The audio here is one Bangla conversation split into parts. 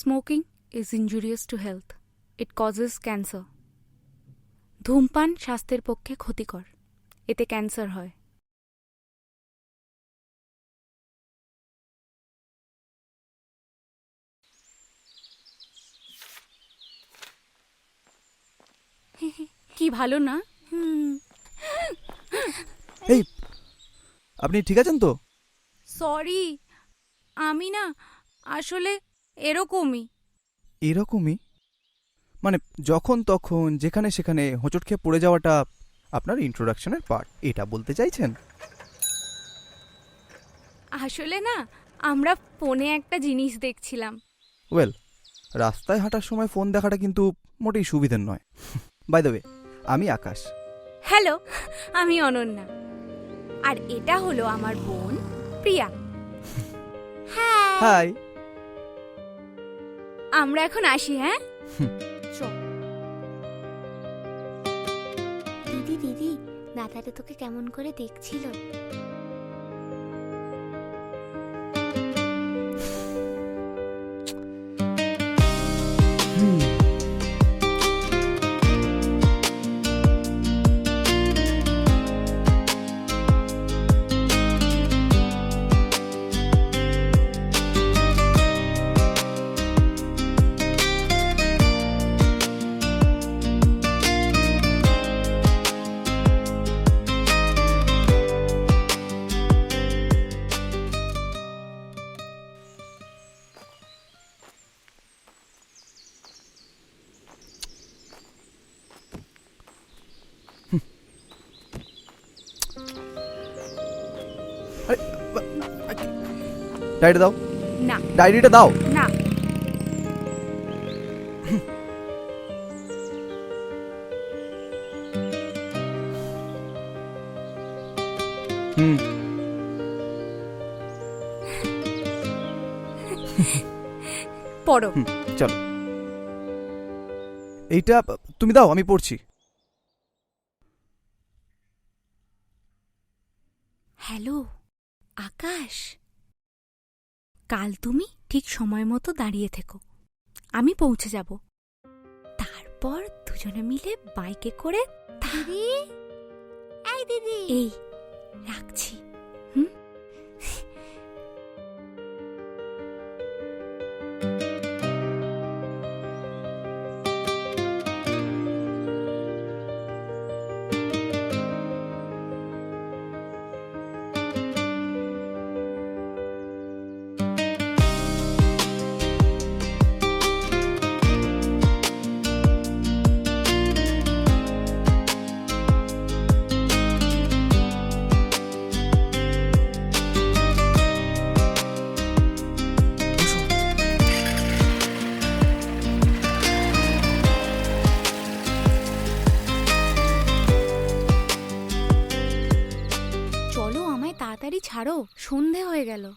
Smoking is injurious to health it causes cancer ধূমপান স্বাস্থ্যের পক্ষে ক্ষতিকর। এতে ক্যান্সার হয়। কি ভালো না? এই আপনি ঠিক আছেন তো? সরি আমি না আসলে এরকমই। এরকমই? মানে যখন তখন যেখানে সেখানে হোঁচট খেয়ে পড়ে যাওয়াটা আপনার ইন্ট্রোডাকশনের পার্ট এটা বলতে চাইছেন? আসলে না আমরা ফোনে একটা জিনিস দেখছিলাম। ওয়েল রাস্তায় হাঁটার সময় ফোন দেখাটা কিন্তু মোটেই সুবিধের নয়। বাই দ্য ওয়ে আমি আকাশ। হ্যালো আমি অনন্যা। আর এটা হলো আমার বোন প্রিয়া। হ্যাঁ হাই আমরা এখন আসি হ্যাঁ? দিদি দিদি দাদাটা তোকে কেমন করে দেখছিল? ডায়েরি দাও। না। ডায়েরিটা দাও। না। হুম। পড়ো। চলো। এইটা তুমি দাও আমি পড়ছি হ্যালো আকাশ কাল তুমি ঠিক সময় মতো দাঁড়িয়ে থেকো। আমি পৌঁছে যাব। তারপর দুজনে মিলে বাইকে করে দিদি! এই দিদি! এই রাখছি। হুম? ছাড়ো সন্ধে হয়ে গেল।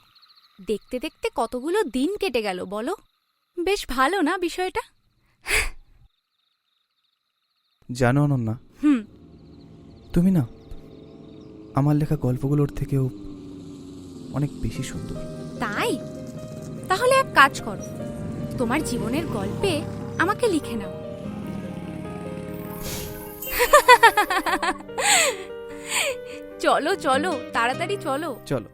দেখতে দেখতে কতগুলো দিন কেটে গেল বলো? বেশ ভালো না বিষয়টা? জানো অনন্যা? হুম। তুমি না আমার লেখা গল্পগুলোর থেকেও অনেক বেশি সুন্দর। তাই? তাহলে এক কাজ করো তোমার জীবনের গল্পে আমাকে লিখে নাও। চলো চলো তাড়াতাড়ি চলো। চলো।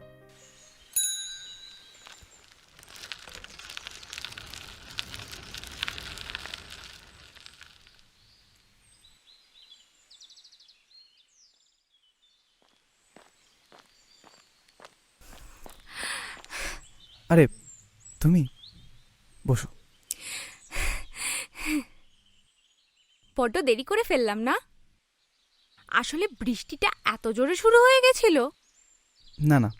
আরে তুমি? বসো। বড্ড দেরি করে ফেললাম না? আসলে বৃষ্টিটা এত জোরে শুরু হয়ে গেছিল। না না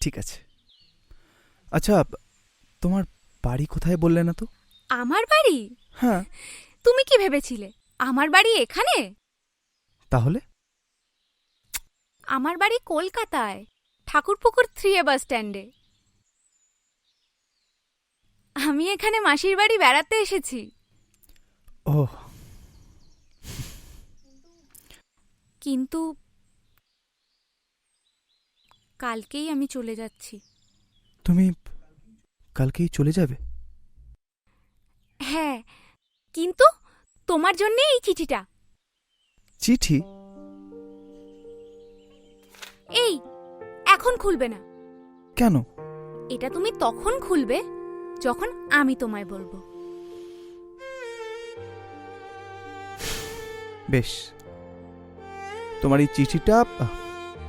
ঠিক আছে। আচ্ছা তোমার বাড়ি কোথায় বললে না তো? আমার বাড়ি? হ্যাঁ। তুমি কি ভেবেছিলে? আমার বাড়ি এখানে? তাহলে? আমার বাড়ি কলকাতায় ঠাকুরপুকুর থ্রি এ বাস স্ট্যান্ডে। আমি এখানে মাসির বাড়ি বেড়াতে এসেছি। ও কিন্তু কালকেই আমি চলে যাচ্ছি। তুমি কালকেই চলে যাবে? হ্যাঁ কিন্তু তোমার জন্য এই চিঠিটা। চিঠি? এই এখন খুলবে না। কেন? এটা তুমি তখন খুলবে যখন আমি তোমায় বলব। বেশ। তোমার এই চিঠিটা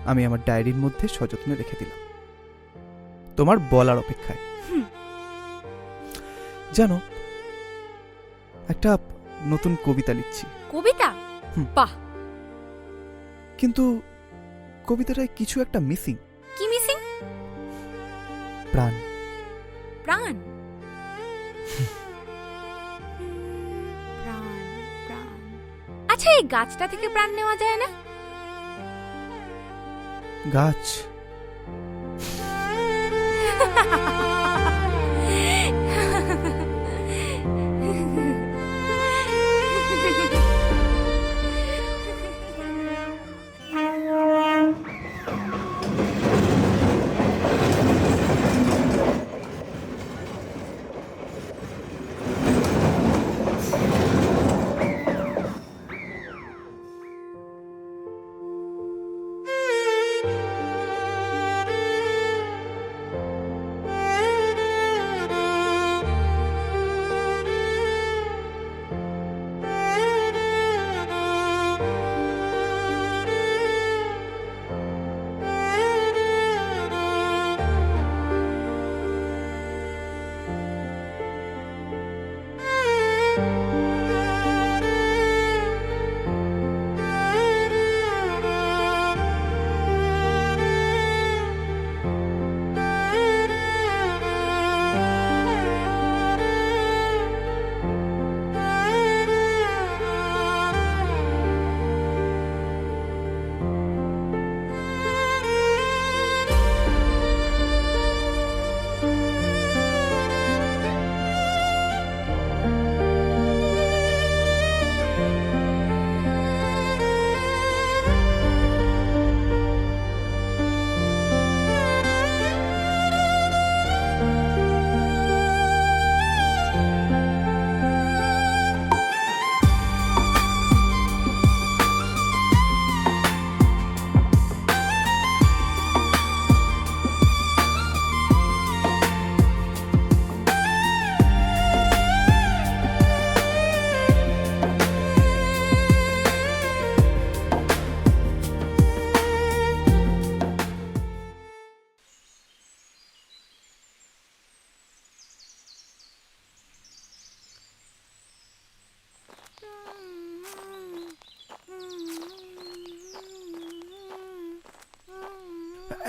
আমি আমার ডায়েরির মধ্যে সযত্নে রেখে দিলাম। তোমার বলার অপেক্ষায়। জানো একটা নতুন কবিতা লিখছি। কবিতা। বাহ! কিন্তু কবিতাটায় কিছু একটা মিসিং। কি মিসিং? প্রাণ। প্রাণ? প্রাণ প্রাণ। আচ্ছা এই গাছটা থেকে প্রাণ নেওয়া যায় না? গাছ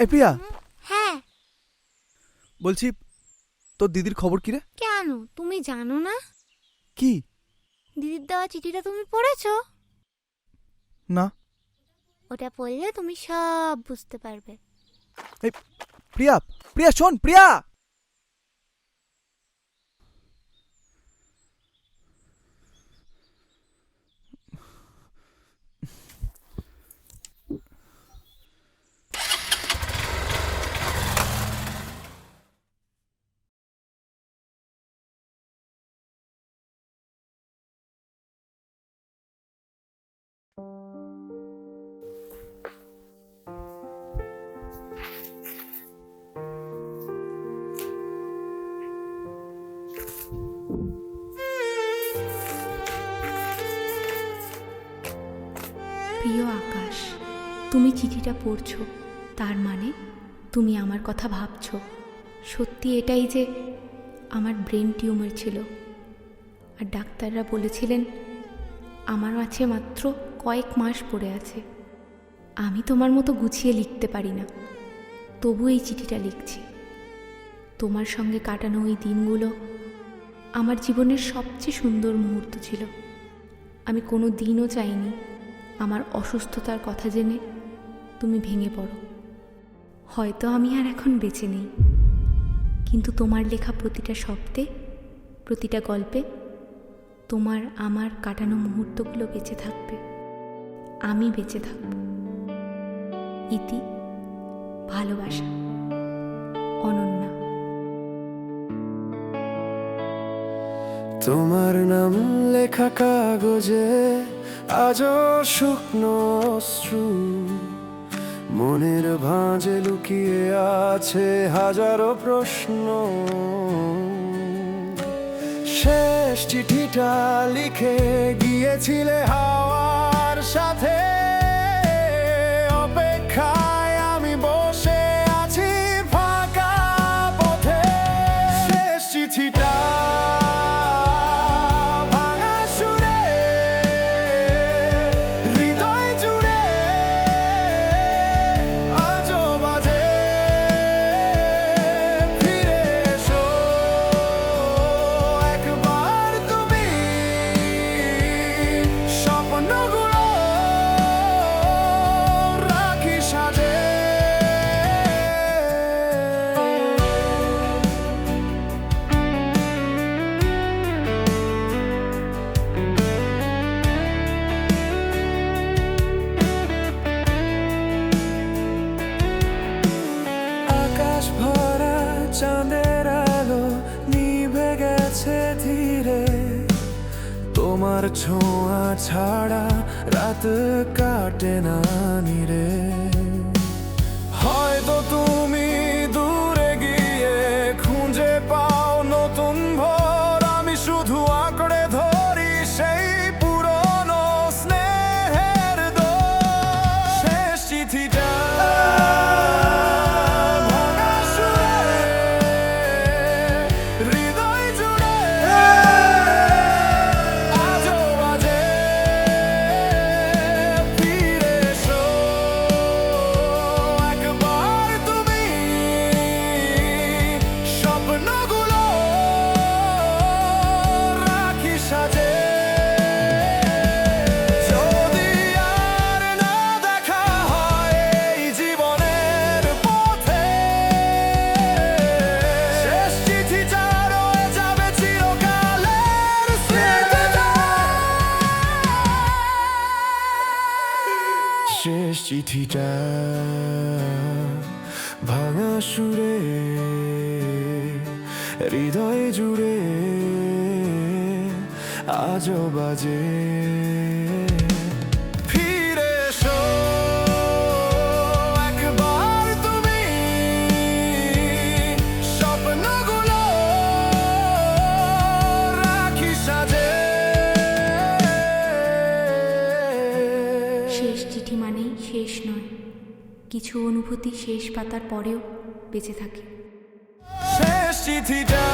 এই প্রিয়া। হ্যাঁ। বলছি তোর দিদির খবর কি রে? কেন? তুমি জানো না? কি? দিদির দেওয়া চিঠিটা তুমি পড়েছো? না। ওটা পড়লে তুমি সব বুঝতে পারবে। প্রিয়া প্রিয়া শোন প্রিয়! তুমি চিঠিটা পড়ছো, তার মানে তুমি আমার কথা ভাবছ। সত্যি এটাই যে আমার ব্রেন টিউমার ছিল। আর ডাক্তাররা বলেছিলেন আমার আছে মাত্র কয়েক মাস পড়ে আছে। আমি তোমার মতো গুছিয়ে লিখতে পারি না। তবু এই চিঠিটা লিখছি। তোমার সঙ্গে কাটানো ওই দিনগুলো আমার জীবনের সবচেয়ে সুন্দর মুহূর্ত ছিল। আমি কোনো দিনও চাইনি আমার অসুস্থতার কথা জেনে তুমি ভেঙে পড়ো। হয়তো আমি আর এখন বেঁচে নেই। কিন্তু তোমার লেখা প্রতিটা শব্দে, প্রতিটা গল্পে তোমার আমার কাটানো মুহূর্তগুলো বেঁচে থাকবে। আমি বেঁচে থাকব। ইতি, ভালোবাসা, অনন্যা। তোমার নাম লেখা কাগজে আজ শুকনো শ্রু মনের ভাঁজে লুকিয়ে আছে হাজারো প্রশ্ন। শেষ চিঠিটা লিখে গিয়েছিলে হাওয়ার সাথে। ছোঁয়া ছাড়া রাত কাটে না নিরে সুরে হৃদয় জুড়ে আজ বাজে। শেষ চিঠি মানেই শেষ নয়, কিছু অনুভূতি শেষ পাতার পরেও বেঁচে থাকি। শেষ চিঠিটা